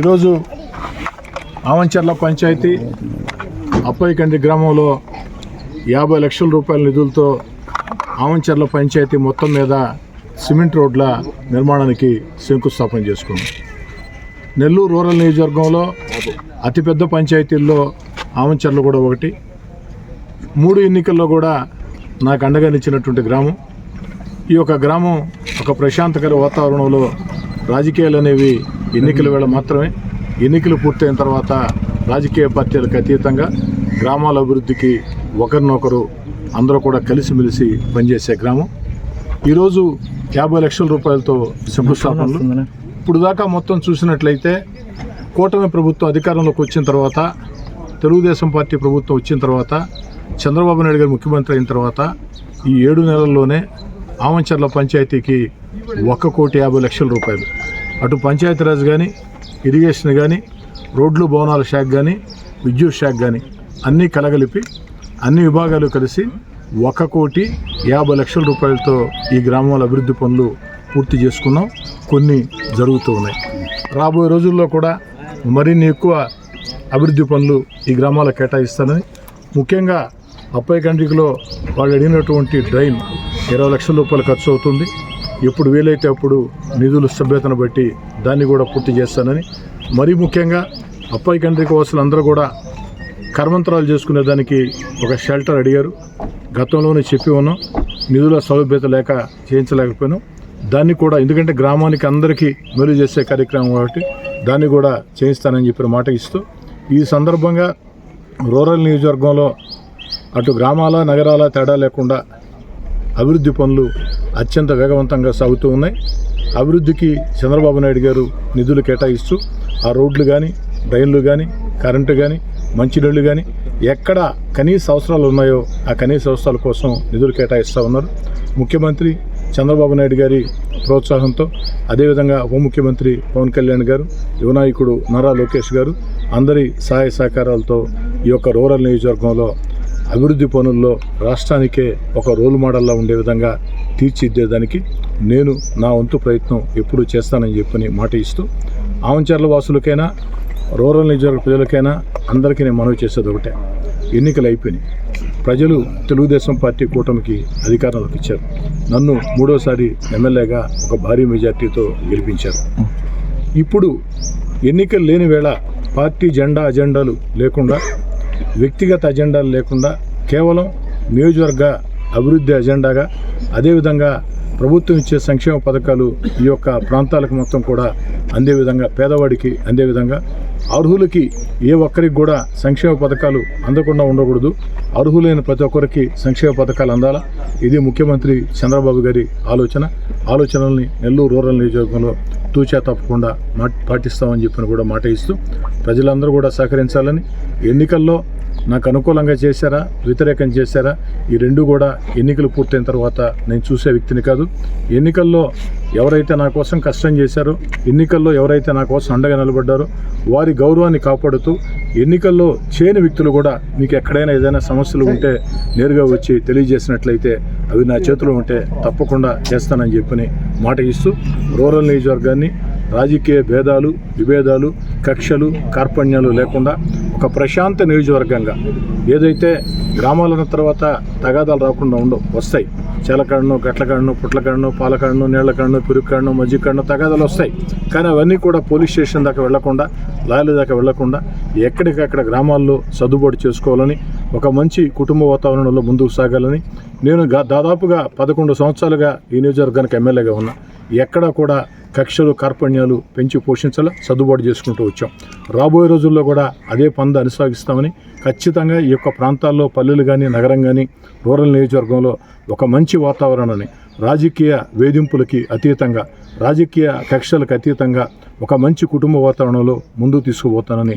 ఈరోజు ఆమంచర్ల పంచాయతీ అప్పయ్యకండి గ్రామంలో యాభై లక్షల రూపాయల నిధులతో ఆమంచర్ల పంచాయతీ మొత్తం మీద సిమెంట్ రోడ్ల నిర్మాణానికి శంకుస్థాపన చేసుకున్నాం. నెల్లూరు రూరల్ నియోజకవర్గంలో అతిపెద్ద పంచాయతీల్లో ఆమంచర్లు కూడా ఒకటి. మూడు ఎన్నికల్లో కూడా నాకు అండగా నిచ్చినటువంటి గ్రామం. ఈ యొక్క గ్రామం ఒక ప్రశాంతకర వాతావరణంలో రాజకీయాలు అనేవి ఎన్నికల వేళ మాత్రమే ఎన్నికలు పూర్తయిన తర్వాత రాజకీయ పార్టీలకు అతీతంగా గ్రామాల అభివృద్ధికి ఒకరినొకరు అందరూ కూడా కలిసిమెలిసి పనిచేసే గ్రామం. ఈరోజు యాభై లక్షల రూపాయలతో శంకుస్థాపనలు. ఇప్పుడు దాకా మొత్తం చూసినట్లయితే కూటమి ప్రభుత్వం అధికారంలోకి వచ్చిన తర్వాత తెలుగుదేశం పార్టీ ప్రభుత్వం వచ్చిన తర్వాత చంద్రబాబు నాయుడు గారు ముఖ్యమంత్రి అయిన తర్వాత ఈ ఏడు నెలల్లోనే ఆమంచర్ల పంచాయతీకి ఒక్క కోటి యాభై లక్షల రూపాయలు. అటు పంచాయతీరాజ్ కానీ ఇరిగేషన్ కానీ రోడ్లు భవనాల శాఖ కానీ విద్యుత్ శాఖ కానీ అన్నీ కలగలిపి అన్ని విభాగాలు కలిసి ఒక కోటి యాభై లక్షల రూపాయలతో ఈ గ్రామాల అభివృద్ధి పనులు పూర్తి చేసుకున్నాం. కొన్ని జరుగుతూ ఉన్నాయి. రాబోయే రోజుల్లో కూడా మరిన్ని ఎక్కువ అభివృద్ధి పనులు ఈ గ్రామాల కేటాయిస్తానని ముఖ్యంగా అప్పయ్య కండ్రికలో వాళ్ళు అడిగినటువంటి డ్రైన్ ఇరవై లక్షల రూపాయలు ఖర్చు అవుతుంది. ఎప్పుడు వీలైతే అప్పుడు నిధులు సభ్యతను బట్టి దాన్ని కూడా పూర్తి చేస్తానని మరీ ముఖ్యంగా అప్పయ్య కండ్రిక వాసులు అందరూ కూడా కర్మంతరాలు చేసుకునే దానికి ఒక షెల్టర్ అడిగారు. గతంలోనే చెప్పి ఉన్నాం నిధుల సౌలభ్యత లేక చేయించలేకపోయాను. దాన్ని కూడా ఎందుకంటే గ్రామానికి అందరికీ మేలు చేసే కార్యక్రమం కాబట్టి దాన్ని కూడా చేయిస్తానని చెప్పిన మాట ఇస్తూ ఈ సందర్భంగా రూరల్ నియోజకవర్గంలో అటు గ్రామాల నగరాల తేడా లేకుండా అభివృద్ధి పనులు అత్యంత వేగవంతంగా సాగుతూ ఉన్నాయి. అభివృద్ధికి చంద్రబాబు నాయుడు గారు నిధులు కేటాయిస్తూ ఆ రోడ్లు కానీ డ్రైన్లు కానీ కరెంటు కానీ మంచినీళ్ళు కానీ ఎక్కడ కనీస అవసరాలు ఉన్నాయో ఆ కనీస అవసరాల కోసం నిధులు కేటాయిస్తూ ఉన్నారు. ముఖ్యమంత్రి చంద్రబాబు నాయుడు గారి ప్రోత్సాహంతో అదేవిధంగా ఉప ముఖ్యమంత్రి పవన్ కళ్యాణ్ గారు యువనాయకుడు నారా లోకేష్ గారు అందరి సహాయ సహకారాలతో ఈ యొక్క రూరల్ నియోజకవర్గంలో అభివృద్ధి పనుల్లో రాష్ట్రానికే ఒక రోల్ మోడల్లా ఉండే విధంగా తీర్చిదిద్దేదానికి నేను నా వంతు ప్రయత్నం ఎప్పుడూ చేస్తానని చెప్పని మాట ఇస్తూ ఆవంచర్ల వాసులకైనా రూరల్ నియోజకవర్గ ప్రజలకైనా అందరికీ నేను మనవి చేసేది ఒకటే. ఎన్నికలు అయిపోయినాయి. ప్రజలు తెలుగుదేశం పార్టీ కూటమికి అధికారంలోకి ఇచ్చారు నన్ను మూడోసారి ఎమ్మెల్యేగా ఒక భారీ మెజార్టీతో గెలిపించారు. ఇప్పుడు ఎన్నికలు లేని వేళ పార్టీ జెండా అజెండాలు లేకుండా వ్యక్తిగత అజెండాలు లేకుండా కేవలం నియోజకవర్గ అభివృద్ధి అజెండాగా అదేవిధంగా ప్రభుత్వం ఇచ్చే సంక్షేమ పథకాలు ఈ యొక్క ప్రాంతాలకు మొత్తం కూడా అందే విధంగా పేదవాడికి అందే విధంగా అర్హులకి ఏ ఒక్కరికి కూడా సంక్షేమ పథకాలు అందకుండా ఉండకూడదు. అర్హులైన ప్రతి ఒక్కరికి సంక్షేమ పథకాలు అందాలా? ఇది ముఖ్యమంత్రి చంద్రబాబు గారి ఆలోచన. ఆలోచనల్ని నెల్లూరు రూరల్ నియోజకవర్గంలో తూచా తప్పకుండా మా పాటిస్తామని చెప్పిన కూడా మాట ఇస్తూ ప్రజలందరూ కూడా సహకరించాలని ఎన్నికల్లో నాకు అనుకూలంగా చేశారా? వ్యతిరేకం చేశారా? ఈ రెండు కూడా ఎన్నికలు పూర్తయిన తర్వాత నేను చూసే వ్యక్తిని కాదు. ఎన్నికల్లో ఎవరైతే నా కోసం కష్టం చేశారో ఎన్నికల్లో ఎవరైతే నా కోసం అండగా నిలబడ్డారో వారి గౌరవాన్ని కాపాడుతూ ఎన్నికల్లో చేయని వ్యక్తులు కూడా మీకు ఎక్కడైనా ఏదైనా సమస్యలు ఉంటే నేరుగా వచ్చి తెలియజేసినట్లయితే అవి నా చేతిలో ఉంటే తప్పకుండా చేస్తానని చెప్పని మాట ఇస్తూ రూరల్ నియోజకవర్గాన్ని రాజకీయ భేదాలు విభేదాలు కక్షలు కార్పణ్యాలు లేకుండా ఒక ప్రశాంత నియోజకవర్గంగా ఏదైతే గ్రామాలన్న తర్వాత తగాదాలు రాకుండా ఉండవు వస్తాయి. చేలకాడను గట్లకాడను పుట్లకాడను పాలకాడను నీళ్ళకాడను పెరుగుకాడను మజ్జికాడను తగాదాలు వస్తాయి. కానీ అవన్నీ కూడా పోలీస్ స్టేషన్ దాకా వెళ్ళకుండా లాయల దాకా వెళ్ళకుండా ఎక్కడికక్కడ గ్రామాల్లో సర్దుబాటు చేసుకోవాలని ఒక మంచి కుటుంబ వాతావరణంలో ముందుకు సాగాలని నేను దాదాపుగా పదకొండు సంవత్సరాలుగా ఈ నియోజకవర్గానికి ఎమ్మెల్యేగా ఉన్నా. ఎక్కడా కూడా కక్షలు కార్పణ్యాలు పెంచి పోషించాల? సర్దుబాటు చేసుకుంటూ వచ్చాం. రాబోయే రోజుల్లో కూడా అదే పంద అనుసాగిస్తామని ఖచ్చితంగా ఈ యొక్క ప్రాంతాల్లో పల్లెలు కానీ నగరం కానీ రూరల్ నియోజకవర్గంలో ఒక మంచి వాతావరణాన్ని రాజకీయ వేధింపులకి అతీతంగా రాజకీయ కక్షలకు అతీతంగా ఒక మంచి కుటుంబ వాతావరణంలో ముందుకు తీసుకుపోతానని